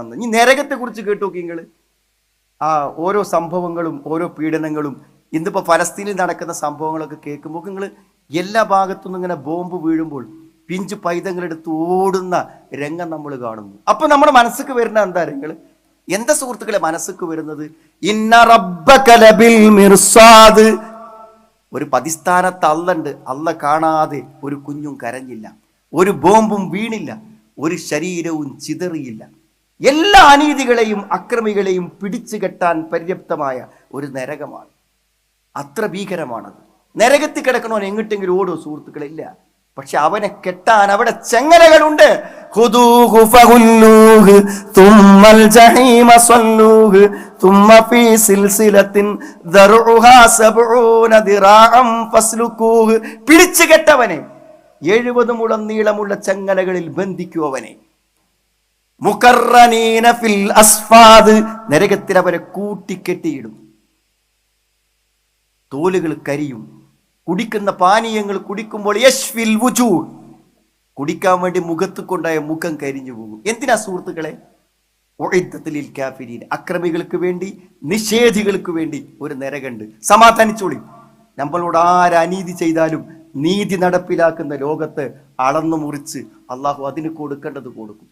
അന്ന് നരകത്തെ കുറിച്ച് കേട്ടു നോക്കി നിങ്ങൾ ആ ഓരോ സംഭവങ്ങളും ഓരോ പീഡനങ്ങളും ഇന്നിപ്പോൾ ഫലസ്തീനിൽ നടക്കുന്ന സംഭവങ്ങളൊക്കെ കേൾക്കുമ്പോൾ നിങ്ങൾ എല്ലാ ഭാഗത്തുനിന്നും ഇങ്ങനെ ബോംബ് വീഴുമ്പോൾ പിഞ്ചു പൈതങ്ങളെടുത്ത് ഓടുന്ന രംഗം നമ്മൾ കാണുന്നു. അപ്പൊ നമ്മുടെ മനസ്സിക്ക് വരുന്ന എന്താ നിങ്ങൾ എന്താ സുഹൃത്തുക്കളെ മനസ്സിക്ക് വരുന്നത്? ഇന്ന റബ്ബക ലബിൽ മിർസാദ്. ഒരു പതിസ്ഥാനത്ത് അല്ലുണ്ട് അല്ല കാണാതെ ഒരു കുഞ്ഞും കരഞ്ഞില്ല. ഒരു ബോംബും വീണില്ല. ഒരു ശരീരവും ചിതറിയില്ല. എല്ലാ അനീതികളെയും അക്രമികളെയും പിടിച്ചു കെട്ടാൻ പര്യാപ്തമായ ഒരു നരകമാണ്. അത്ര ഭീകരമാണത്. നരകത്തിൽ കിടക്കണവൻ എങ്ങോട്ടെങ്കിലും ഓടോ സുഹൃത്തുക്കളില്ല. പക്ഷെ അവനെ കെട്ടാൻ അവിടെ ചെങ്ങലകളുണ്ട്. പിടിച്ചു കെട്ടവനെ. എഴുപത് മുളം നീളമുള്ള ചെങ്ങലകളിൽ ബന്ധിക്കൂ അവനെ. മുഖറനീന ഫിൽ അസ്ഫാദ്. നരകത്തിൽ അവരെ കൂട്ടിക്കെട്ടിയിടും. തോലുകൾ കരിയും. കുടിക്കുന്ന പാനീയങ്ങൾ കുടിക്കുമ്പോൾ യശ്വിൽ വുജൂ കുടിക്കാൻ വേണ്ടി മുഖത്ത് കൊണ്ടായ മുഖം കരിഞ്ഞു പോകും. എന്തിനാ സുഹൃത്തുക്കളെ? കാഫിരീൻ. അക്രമികൾക്ക് വേണ്ടി നിഷേധികൾക്ക് വേണ്ടി ഒരു നരകണ്ട്. സമാധാനിച്ചോളി. നമ്മളോട് ആര് അനീതി ചെയ്താലും നീതി നടപ്പിലാക്കുന്ന ലോകത്ത് അളന്നു മുറിച്ച് അള്ളാഹു അതിന് കൊടുക്കേണ്ടത് കൊടുക്കും.